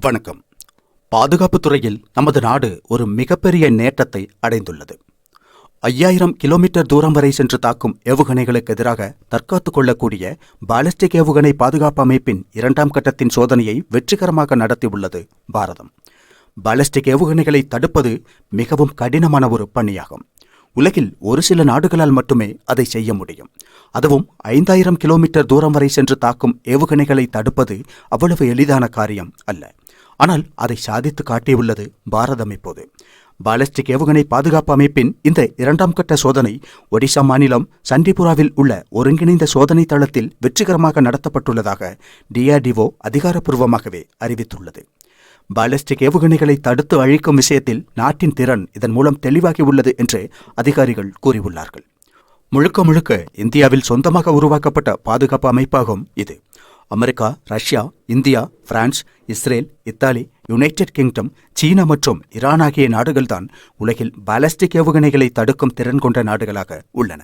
வணக்கம். பாதுகாப்புத் துறையில் நமது நாடு ஒரு மிகப்பெரிய நேட்டத்தை அடைந்துள்ளது. ஐயாயிரம் கிலோமீட்டர் தூரம் வரை சென்று தாக்கும் ஏவுகணைகளுக்கு எதிராக தற்காத்துக் கொள்ளக்கூடிய பாலிஸ்டிக் ஏவுகணை பாதுகாப்பு அமைப்பின் இரண்டாம் கட்டத்தின் சோதனையை வெற்றிகரமாக நடத்தியுள்ளது பாரதம். பாலிஸ்டிக் ஏவுகணைகளை தடுப்பது மிகவும் கடினமான ஒரு பணியாகும். உலகில் ஒரு சில நாடுகளால் மட்டுமே அதை செய்ய முடியும். அதுவும் ஐந்தாயிரம் கிலோமீட்டர் தூரம் வரை சென்று தாக்கும் ஏவுகணைகளை தடுப்பது அவ்வளவு எளிதான காரியம் அல்ல. ஆனால் அதை சாதித்து காட்டியுள்ளது பாரதம் இப்போது. பாலஸ்டிக் ஏவுகணை பாதுகாப்பு அமைப்பின் இந்த இரண்டாம் கட்ட சோதனை ஒடிசா மாநிலம் சண்டிபுராவில் உள்ள ஒருங்கிணைந்த சோதனை தளத்தில் வெற்றிகரமாக நடத்தப்பட்டுள்ளதாக டிஆர்டிஓ அதிகாரப்பூர்வமாகவே அறிவித்துள்ளது. பாலிஸ்டிக் ஏவுகணைகளை தடுத்து அழிக்கும் விஷயத்தில் நாட்டின் திறன் இதன் மூலம் தெளிவாகியுள்ளது என்று அதிகாரிகள் கூறியுள்ளார்கள். முழுக்க முழுக்க இந்தியாவில் சொந்தமாக உருவாக்கப்பட்ட பாதுகாப்பு அமைப்பாகும் இது. America Russia India France Israel Italy United Kingdom China மற்றும் ஈரான் ஆகிய நாடுகள்தான் உலகில் பாலஸ்டிக் ஏவுகணைகளை தடுக்கும் திறன் கொண்ட நாடுகளாக உள்ளன.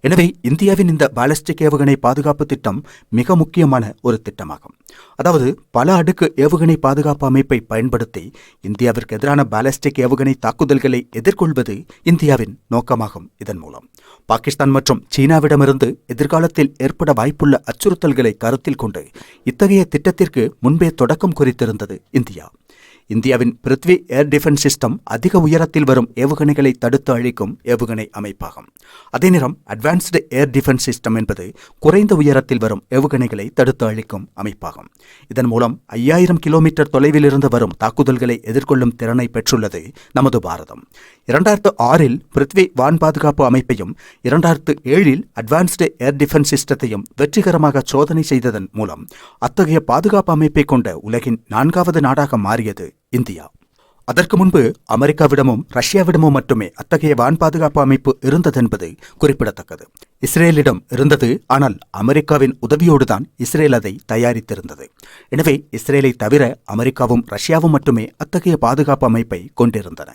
எனவே இந்தியாவின் இந்த பாலஸ்டிக் ஏவுகணை பாதுகாப்பு திட்டம் மிக முக்கியமான ஒரு திட்டமாகும். அதாவது பல அடுக்கு ஏவுகணை பாதுகாப்பு அமைப்பை பயன்படுத்தி இந்தியாவிற்கு எதிரான பாலிஸ்டிக் ஏவுகணை தாக்குதல்களை எதிர்கொள்வது இந்தியாவின் நோக்கமாகும் இதன் மூலம். பாகிஸ்தான் மற்றும் சீனாவிடமிருந்து எதிர்காலத்தில் ஏற்பட வாய்ப்புள்ள அச்சுறுத்தல்களை கருத்தில் கொண்டு இத்தகைய திட்டத்திற்கு முன்பே தொடக்கம் குறித்திருந்தது இந்தியா. இந்தியாவின் பிருத்வி ஏர் டிஃபென்ஸ் சிஸ்டம் அதிக உயரத்தில் வரும் ஏவுகணைகளை தடுத்து அழிக்கும் ஏவுகணை அமைப்பாகும். அதே நேரம் அட்வான்ஸ்டு ஏர் டிஃபென்ஸ் சிஸ்டம் என்பது குறைந்த உயரத்தில் வரும் ஏவுகணைகளை தடுத்து அழிக்கும் அமைப்பாகும். இதன் மூலம் ஐயாயிரம் கிலோமீட்டர் தொலைவில் இருந்து வரும் தாக்குதல்களை எதிர்கொள்ளும் திறனை பெற்றுள்ளது நமது பாரதம். இரண்டாயிரத்து ஆறில் பிருத்வி வான் பாதுகாப்பு அமைப்பையும் இரண்டாயிரத்து ஏழில் அட்வான்ஸ்டு ஏர் டிஃபென்ஸ் சிஸ்டத்தையும் வெற்றிகரமாக சோதனை செய்ததன் மூலம் அத்தகைய பாதுகாப்பு அமைப்பை கொண்ட உலகின் நான்காவது நாடாக மாறியது இந்தியா. அதற்கு முன்பு அமெரிக்காவிடமும் ரஷ்யாவிடமும் மட்டுமே அத்தகைய வான் பாதுகாப்பு அமைப்பு இருந்ததென்பது குறிப்பிடத்தக்கது. இஸ்ரேலிடம் இருந்தது ஆனால் அமெரிக்காவின் உதவியோடுதான் இஸ்ரேல் அதை தயாரித்திருந்தது. எனவே இஸ்ரேலை தவிர அமெரிக்காவும் ரஷ்யாவும் மட்டுமே அத்தகைய பாதுகாப்பு அமைப்பை கொண்டிருந்தன.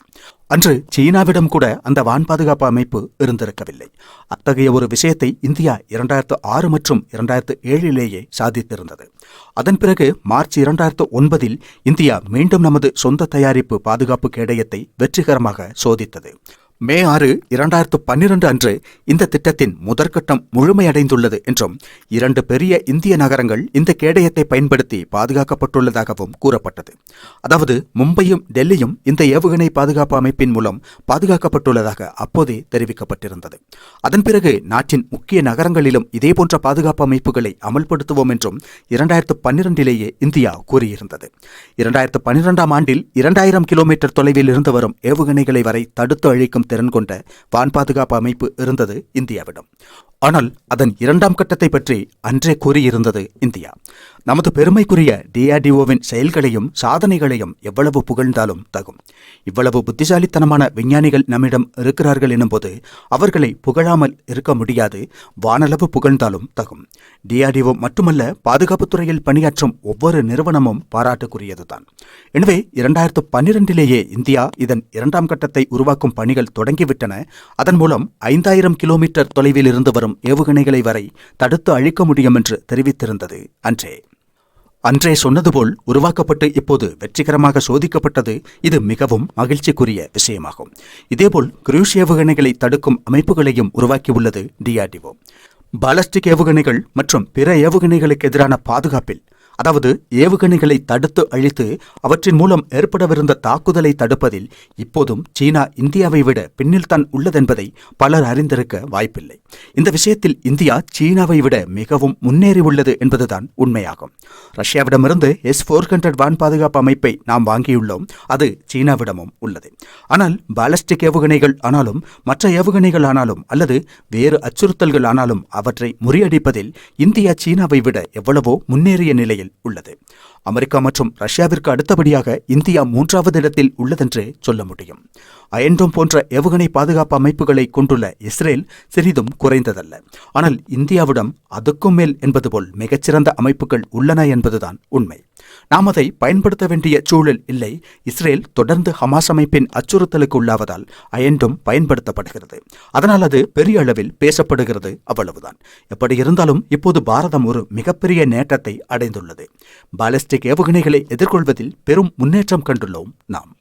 அன்று சீனாவிடம் கூட அந்த வான் பாதுகாப்பு அமைப்பு இருந்திருக்கவில்லை. அத்தகைய ஒரு விஷயத்தை இந்தியா இரண்டாயிரத்து ஆறு மற்றும் இரண்டாயிரத்து ஏழிலேயே சாதித்திருந்தது. அதன் பிறகு மார்ச் இரண்டாயிரத்து ஒன்பதில் இந்தியா மீண்டும் நமது சொந்த தயாரிப்பு பாதுகாப்பு கேடயத்தை வெற்றிகரமாக சோதித்தது. மே ஆறு இரண்டாயிரத்து பன்னிரண்டு அன்று இந்த திட்டத்தின் முதற்கட்டம் முழுமையடைந்துள்ளது என்றும் இரண்டு பெரிய இந்திய நகரங்கள் இந்த கேடயத்தை பயன்படுத்தி பாதுகாக்கப்பட்டுள்ளதாகவும் கூறப்பட்டது. அதாவது மும்பையும் டெல்லியும் இந்த ஏவுகணை பாதுகாப்பு அமைப்பின் மூலம் பாதுகாக்கப்பட்டுள்ளதாக அப்போதே தெரிவிக்கப்பட்டிருந்தது. அதன் பிறகு நாட்டின் முக்கிய நகரங்களிலும் இதேபோன்ற பாதுகாப்பு அமைப்புகளை அமல்படுத்துவோம் என்றும் இரண்டாயிரத்து பன்னிரண்டிலேயே இந்தியா கூறியிருந்தது. இரண்டாயிரத்து பன்னிரெண்டாம் ஆண்டில் இரண்டாயிரம் கிலோமீட்டர் தொலைவில் இருந்து வரும் ஏவுகணைகளை வரை தடுத்து அழிக்கும் திறன் கொண்ட வான் பாதுகாப்பு அமைப்பு இருந்தது இந்தியாவிடம். ஆனால் அதன் இரண்டாம் கட்டத்தை பற்றி அன்றே கூறியிருந்தது இந்தியா. நமது பெருமைக்குரிய டிஆர்டிஓவின் செயல்களையும் சாதனைகளையும் எவ்வளவு புகழ்ந்தாலும் தகும். இவ்வளவு புத்திசாலித்தனமான விஞ்ஞானிகள் நம்மிடம் இருக்கிறார்கள் எனும்போது அவர்களை புகழாமல் இருக்க முடியாது வானளவு புகழ்ந்தாலும் தகும். டிஆர்டிஓ மட்டுமல்ல பாதுகாப்புத் துறையில் பணியாற்றும் ஒவ்வொரு நிறுவனமும் பாராட்டுக்குரியதுதான். எனவே இரண்டாயிரத்து பன்னிரண்டிலேயே இந்தியா இதன் இரண்டாம் கட்டத்தை உருவாக்கும் பணிகள் தொடங்கிவிட்டன. அதன் மூலம் ஐந்தாயிரம் கிலோமீட்டர் தொலைவில் இருந்து வரும் ஏவுகணைகளை வரை தடுத்து அழிக்க முடியும் என்று தெரிவித்திருந்தது அன்றே. அன்றே சொன்னது போல் உருவாக்கப்பட்டு இப்போது வெற்றிகரமாக சோதிக்கப்பட்டது இது மிகவும் மகிழ்ச்சிக்குரிய விஷயமாகும். இதேபோல் குரூஷ் ஏவுகணைகளை தடுக்கும் அமைப்புகளையும் உருவாக்கியுள்ளது டிஆர்டிஓ பாலஸ்டிக் ஏவுகணைகள் மற்றும் பிற ஏவுகணைகளுக்கு எதிரான பாதுகாப்பில் அதாவது ஏவுகணைகளை தடுத்து அழித்து அவற்றின் மூலம் ஏற்படவிருந்த தாக்குதலை தடுப்பதில் இப்போதும் சீனா இந்தியாவை விட பின்னில் தான் உள்ளதென்பதை பலர் அறிந்திருக்க வாய்ப்பில்லை. இந்த விஷயத்தில் இந்தியா சீனாவை விட மிகவும் முன்னேறி உள்ளது என்பதுதான் உண்மையாகும். ரஷ்யாவிடமிருந்து எஸ் ஃபோர் ஹண்ட்ரட் வான் பாதுகாப்பு அமைப்பை நாம் வாங்கியுள்ளோம். அது சீனாவிடமும் உள்ளது. ஆனால் பாலஸ்டிக் ஏவுகணைகள் ஆனாலும் மற்ற ஏவுகணைகள் ஆனாலும் அல்லது வேறு அச்சுறுத்தல்கள் ஆனாலும் அவற்றை முறியடிப்பதில் இந்தியா சீனாவை விட எவ்வளவோ முன்னேறிய நிலையில் உள்ளது. அமெரிக்கா மற்றும் ரஷ்யாவிற்கு அடுத்தபடியாக இந்தியா மூன்றாவது இடத்தில் உள்ளதென்றே சொல்ல முடியும். அயன்டோம் போன்ற ஏவுகணை பாதுகாப்பு அமைப்புகளை கொண்டுள்ள இஸ்ரேல் சிறிதும் குறைந்ததல்ல. ஆனால் இந்தியாவிடம் அதுக்கும் மேல் என்பது போல் மிகச்சிறந்த அமைப்புகள் உள்ளன என்பதுதான் உண்மை. நாம் அதை பயன்படுத்த வேண்டிய சூழல் இல்லை. இஸ்ரேல் தொடர்ந்து ஹமாஸ் அமைப்பின் அச்சுறுத்தலுக்கு உள்ளாவதால் அயன்டும் பயன்படுத்தப்படுகிறது. அதனால் அது பெரிய அளவில் பேசப்படுகிறது அவ்வளவுதான். எப்படி இருந்தாலும் இப்போது பாரதம் ஒரு மிகப்பெரிய நேட்டத்தை அடைந்துள்ளது. பாலிஸ்டிக் ஏவுகணைகளை எதிர்கொள்வதில் பெரும் முன்னேற்றம் கண்டுள்ளோம் நாம்.